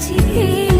কাছাকাছি পেলে